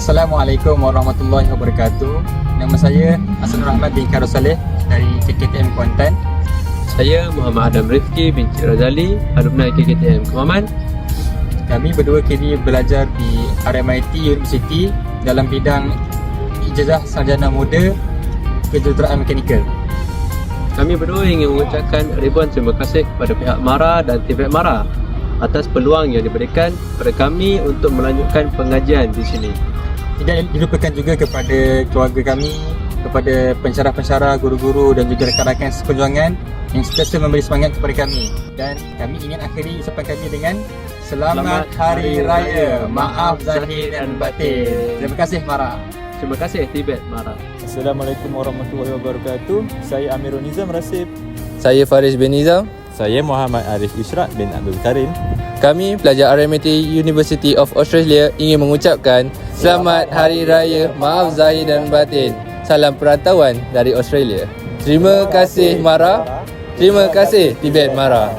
Assalamualaikum warahmatullahi wabarakatuh. Nama saya Hasanur Rahman bin Khairul Saleh dari KKTM Kuantan. Saya Muhammad Adam Rifki bin Cik Razali, alumni KKTM Kemaman. Kami berdua kini belajar di RMIT University dalam bidang ijazah sarjana muda kejuruteraan mekanikal. Kami berdua ingin mengucapkan ribuan terima kasih kepada pihak MARA dan pihak MARA atas peluang yang diberikan kepada kami untuk melanjutkan pengajian di sini. Tidak dilupakan juga kepada keluarga kami, kepada pensyarah-pensyarah, guru-guru dan juga rakan-rakan seperjuangan yang sentiasa memberi semangat kepada kami. Dan kami ingin akhiri ucapan kami dengan Selamat, Hari Raya, maaf zahir dan batin. Terima kasih Mara. Terima kasih Tibet MARA. Assalamualaikum warahmatullahi wabarakatuh. Saya Amirul Nizam Rasib. Saya Faris bin Nizam. Saya Muhammad Arif Ishraq bin Abdul Karim. Kami pelajar RMIT University of Australia ingin mengucapkan Selamat Hari Raya Maaf Zahir dan Batin. Salam perantauan dari Australia. Terima kasih Mara. Terima kasih Tibet Mara.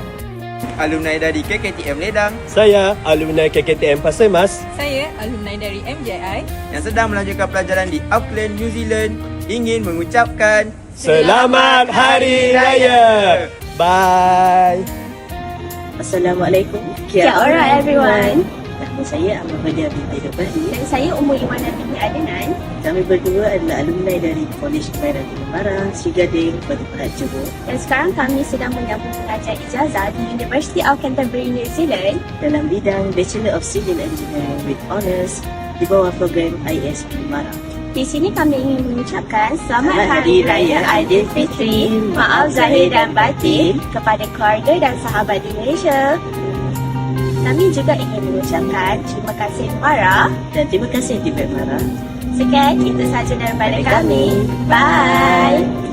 alumni dari KKTM Ledang Saya alumni KKTM Pasir Mas. Saya alumni dari MJI. yang sedang melanjutkan pelajaran di Auckland, New Zealand ingin mengucapkan Selamat Hari Raya. Bye. Assalamualaikum. Kia ora, everyone. Nama saya Ahmadiyah binti Debani. Dan saya Umur Iwana binti Adenan. Kami berdua adalah alumni dari College Kebairan Timara, Sri Gading, Batu Pahat, Johor. Dan sekarang kami sedang menyambung pengajar ijazah di University of Canterbury, New Zealand. Dalam bidang Bachelor of Civil Engineering with Honours di bawah program ISP Mara. Di sini kami ingin mengucapkan Selamat Selamat Hari Raya Aidilfitri. Maaf Zahir dan Batin kepada keluarga dan sahabat di Malaysia. Kami juga ingin mengucapkan terima kasih Mara. Dan terima kasih Tibet Mara. Sekian itu sahaja daripada kami. Bye.